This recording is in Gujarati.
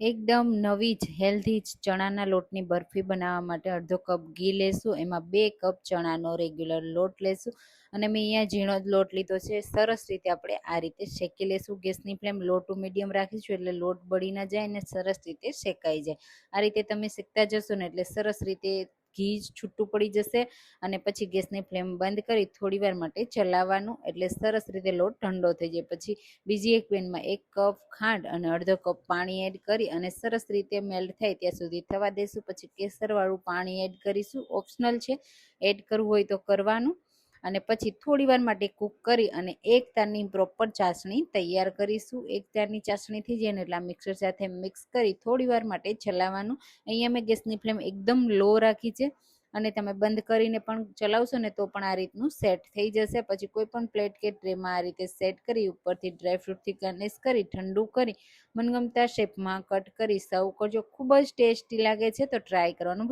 એકદમ નવી જ હેલ્ધી જ ચણાના લોટની બરફી બનાવવા માટે અડધો કપ ઘી લેશું, એમાં બે કપ ચણાનો રેગ્યુલર લોટ લેશું અને મેં અહીંયા ઝીણો જ લોટ લીધો છે, સરસ રીતે આપણે આ રીતે શેકી લેશું, ગેસની ફ્લેમ લો ટુ મીડિયમ રાખીશું એટલે લોટ બળી ન જાય અને સરસ રીતે શેકાઈ જાય. આ રીતે તમે શેકતા જશો ને એટલે સરસ રીતે ઘી છૂટું પડી જશે અને પછી ગેસની ફ્લેમ બંધ કરી થોડી વાર માટે ચલાવવાનું. એટલે સરસ રીતે લોટ ઠંડો થઈ જાય. પછી બીજી એક પેનમાં એક કપ ખાંડ અને અડધો કપ પાણી એડ કરી અને સરસ રીતે મેલ્ટ થાય ત્યાં સુધી થવા દેશું. પછી કેસરવાળું પાણી એડ કરીશું. ઓપ્શનલ છે. એડ કરવું હોય તો કરવાનું. અને પછી થોડી વાર માટે કૂક કરી અને એક તારની પ્રોપર ચાસણી તૈયાર કરીશું. એક તારની ચાસણી થઈ જાય એટલે મિક્સર સાથે મિક્સ કરી થોડી વાર માટે ચલાવવાનું. અહીંયા મેં ગેસની ફ્લેમ એકદમ લો રાખી છે અને તમે બંધ કરીને પણ ચલાવશો ને તો પણ આ રીતનું સેટ થઈ જશે. પછી કોઈ પણ પ્લેટ કે ટ્રેમાં આ રીતે સેટ કરી ઉપરથી ડ્રાયફ્રૂટથી ગાર્નિશ કરી, ઠંડુ કરી, મનગમતા શેપમાં કટ કરી સર્વ કરજો. ખૂબ જ ટેસ્ટી લાગે છે, તો ટ્રાય કરવાનું